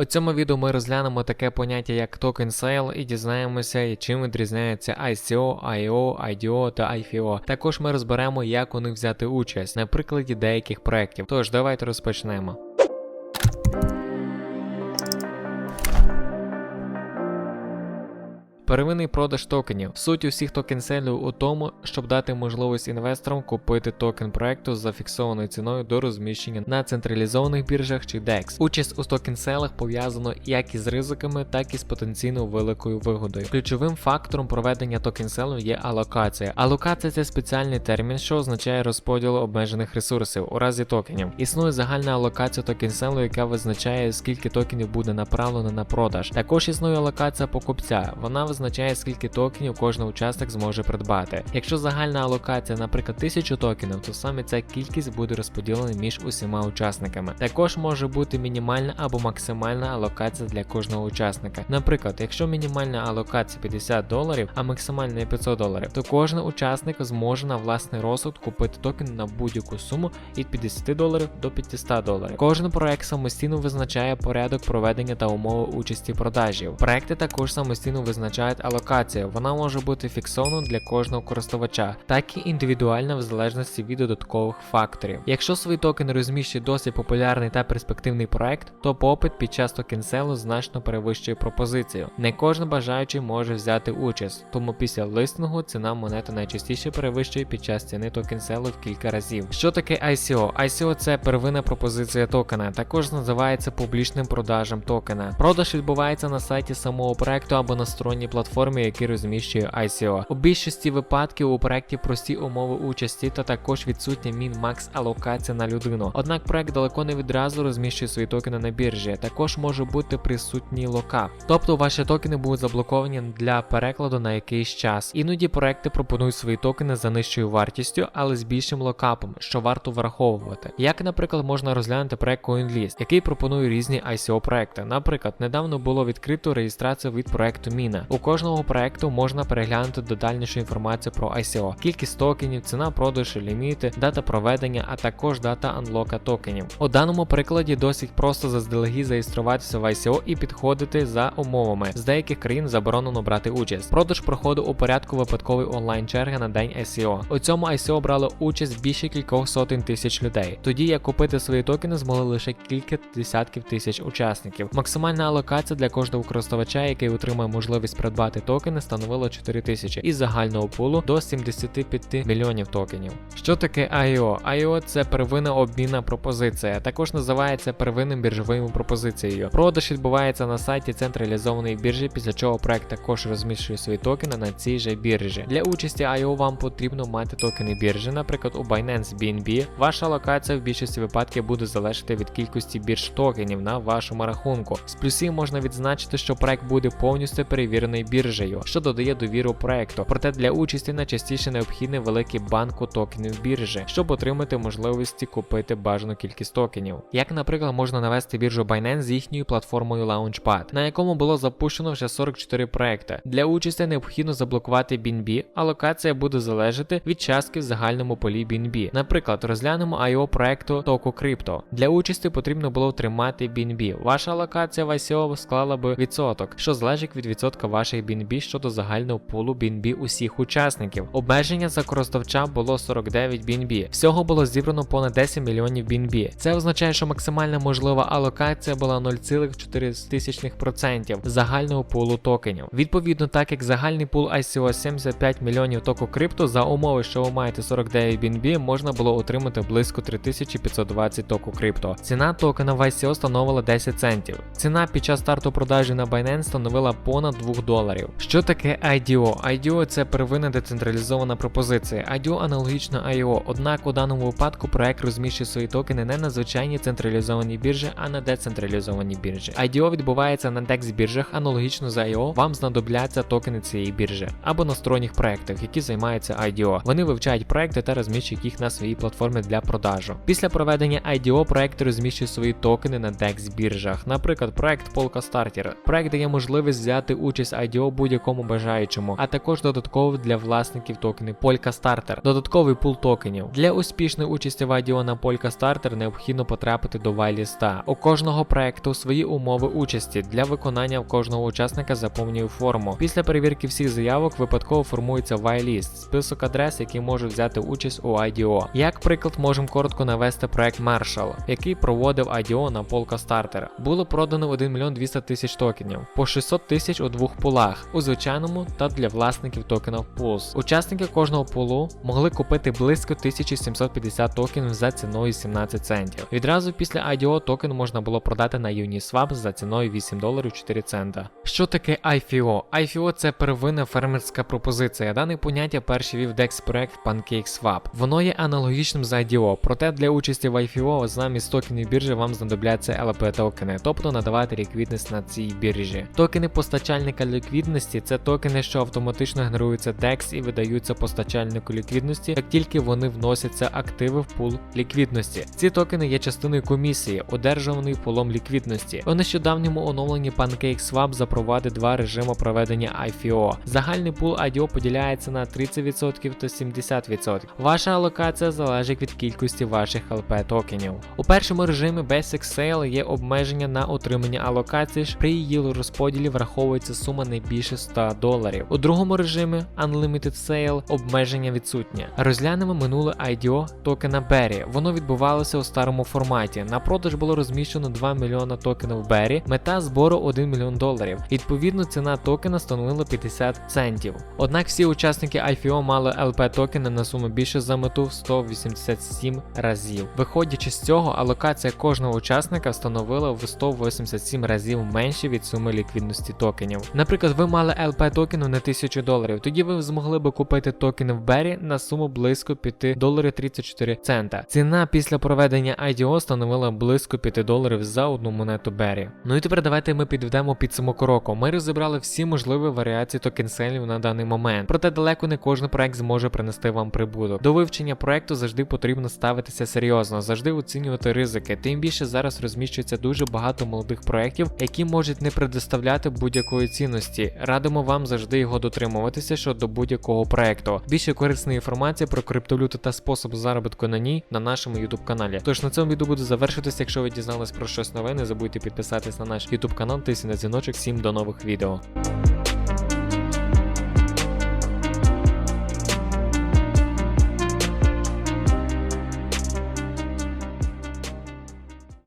У цьому відео ми розглянемо таке поняття як токен сейл і дізнаємося, чим відрізняються ICO, IO, IDO та IFO. Також ми розберемо, як у них взяти участь на прикладі деяких проєктів. Тож давайте розпочнемо. Первинний продаж токенів. Суть усіх токен-селів у тому, щоб дати можливість інвесторам купити токен проекту за фіксованою ціною до розміщення на централізованих біржах чи DEX. Участь у токен-селах пов'язано як із ризиками, так і з потенційно великою вигодою. Ключовим фактором проведення токен-селу є алокація. Алокація це спеціальний термін, що означає розподіл обмежених ресурсів у разі токенів. Існує загальна алокація токен-селу, яка визначає, скільки токенів буде направлено на продаж. Також існує алокація покупця. Вона визначає, скільки токенів кожен учасник зможе придбати. Якщо загальна алокація, наприклад, 1000 токенів, то саме ця кількість буде розподілена між усіма учасниками. Також може бути мінімальна або максимальна алокація для кожного учасника. Наприклад, якщо мінімальна алокація 50 доларів, а максимальна 500 доларів, то кожен учасник зможе на власний розсуд купити токен на будь-яку суму від 50 доларів до 500 доларів. Кожен проект самостійно визначає порядок проведення та умови участі продажів. Проекти також самостійно визначають алокацію. Вона може бути фіксована для кожного користувача, так і індивідуальна в залежності від додаткових факторів. Якщо свій токен розміщує досить популярний та перспективний проект, то попит під час токенселу значно перевищує пропозицію. Не кожен бажаючий може взяти участь, тому після листингу ціна монети найчастіше перевищує під час ціни токенселу в кілька разів. Що таке ICO? ICO це первинна пропозиція токена, також називається публічним продажем токена. Продаж відбувається на сайті самого проекту або на сторонній платформі, які розміщує ICO. У більшості випадків у проекті прості умови участі та також відсутня мін-макс алокація на людину. Однак проект далеко не відразу розміщує свої токени на біржі. Також може бути присутній локап. Тобто ваші токени будуть заблоковані для перекладу на якийсь час. Іноді проекти пропонують свої токени за нижчою вартістю, але з більшим локапом, що варто враховувати. Як, наприклад, можна розглянути проект CoinList, який пропонує різні ICO проекти. Наприклад, недавно було відкрито реєстрацію від проекту Міна. У кожного проекту можна переглянути детальнішу інформацію про ICO, кількість токенів, ціна продажу, ліміти, дата проведення, а також дата анлока токенів. У даному прикладі досить просто заздалегідь зареєструватися в ICO і підходити за умовами. З деяких країн заборонено брати участь. Продаж проходив у порядку випадкової онлайн черги на день ICO. У цьому ICO брали участь більше кількох сотень тисяч людей. Тоді як купити свої токени змогли лише кілька десятків тисяч учасників. Максимальна алокація для кожного користувача, який отримає можливість придбати токени, становила 4 тисячі із загального пулу до 75 мільйонів токенів. Що таке IO? IO – це первинна обмінна пропозиція, також називається первинним біржовою пропозицією. Продаж відбувається на сайті централізованої біржі, після чого проект також розміщує свої токени на цій же біржі. Для участі IO вам потрібно мати токени біржі, наприклад, у Binance BNB. Ваша локація в більшості випадків буде залежати від кількості бірж токенів на вашому рахунку. З плюсів можна відзначити, що проект буде повністю перевірений біржею, що додає довіру проекту. Проте для участі найчастіше необхідний великий банку токенів біржі, щоб отримати можливості купити бажану кількість токенів. Як, наприклад, можна навести біржу Binance з їхньою платформою Launchpad, на якому було запущено вже 44 проекти. Для участі необхідно заблокувати BNB, а локація буде залежати від частки в загальному полі BNB. Наприклад, розглянемо IO проекту Toku Crypto. Для участі потрібно було тримати BNB. Ваша локація в ICO склала би відсоток, що залежить від відсотка ваших BNB щодо загального пулу BNB усіх учасників. Обмеження за користувача було 49 BNB. Всього було зібрано понад 10 мільйонів BNB. Це означає, що максимальна можлива алокація була 0,4% загального пулу токенів. Відповідно, так як загальний пул ICO 75 мільйонів току крипто, за умови, що ви маєте 49 BNB, можна було отримати близько 3520 току крипто. Ціна токена в ICO становила 10 центів. Ціна під час старту продажі на Binance становила понад 2 доларів. Що таке IDO? IDO це первинна децентралізована пропозиція. IDO аналогічно IO, однак у даному випадку проект розміщує свої токени не на звичайній централізованій біржі, а на децентралізованій біржі. IDO відбувається на DEX біржах, аналогічно з IO, вам знадобляться токени цієї біржі або на сторонніх проектах, які займаються IDO. Вони вивчають проекти та розміщують їх на своїй платформі для продажу. Після проведення IDO проекти розміщують свої токени на DEX біржах. Наприклад, проект Polka Starter. Проект дає можливість взяти участь IDO IDO будь-якому бажаючому, а також додатково для власників токенів Polka Starter. Додатковий пул токенів. Для успішної участі в IDO на Polka Starter необхідно потрапити до вайліста. У кожного проекту свої умови участі. Для виконання кожного учасника заповнює форму. Після перевірки всіх заявок випадково формується вайліст, список адрес, які можуть взяти участь у IDO. Як приклад, можемо коротко навести проект Marshall, який проводив IDO на Polka Starter. Було продано 1 мільйон 200 тисяч токенів, по 600 тисяч у двох пулах, у звичайному та для власників токенів Pulse. Учасники кожного пулу могли купити близько 1750 токенів за ціною 17 центів. Відразу після IDO токен можна було продати на Uniswap за ціною 8 доларів 4 цента. Що таке IFO? IFO це первинна фермерська пропозиція. Дане поняття перший вів DEX проект PancakeSwap. Воно є аналогічним з IDO, проте для участі в IFO замість токенів біржі вам знадобляться LP токени, тобто надавати ліквідність на цій біржі. Токени постачальника ліквідності це токени, що автоматично генеруються DEX і видаються постачальнику ліквідності, як тільки вони вносяться активи в пул ліквідності. Ці токени є частиною комісії, одержуваної пулом ліквідності. У нещодавньому оновленні PancakeSwap запровадить два режими проведення IFO. Загальний пул IDO поділяється на 30% та 70%. Ваша алокація залежить від кількості ваших LP токенів. У першому режимі Basic Sale є обмеження на отримання алокації, при її розподілі враховується сума не більше 100 доларів. У другому режимі Unlimited Sale обмеження відсутнє. Розглянемо минуле IDO токена Berry. Воно відбувалося у старому форматі. На продаж було розміщено 2 мільйона токенів Berry, мета збору 1 мільйон доларів. Відповідно, ціна токена становила 50 центів. Однак всі учасники IFO мали LP токени на суму більше за мету в 187 разів. Виходячи з цього, алокація кожного учасника становила в 187 разів менше від суми ліквідності токенів. Наприклад, ви мали LP токену на 1000 доларів, тоді ви змогли би купити токени в Berry на суму близько 5 доларів 34 цента. Ціна після проведення IDO становила близько 5 доларів за одну монету Berry. Ну і тепер давайте ми підведемо підсумок року. Ми розібрали всі можливі варіації токенселів на даний момент. Проте далеко не кожен проект зможе принести вам прибуток. До вивчення проекту завжди потрібно ставитися серйозно, завжди оцінювати ризики. Тим більше зараз розміщується дуже багато молодих проєктів, які можуть не предоставляти будь-якої цінності. Радимо вам завжди його дотримуватися щодо будь-якого проекту. Більше корисної інформації про криптовалюту та способ заробітку на ній на нашому YouTube каналі. Тож на цьому відео буде завершитися. Якщо ви дізнались про щось нове, не забудьте підписатись на наш YouTube канал, тисні на дзвіночок. Всім до нових відео.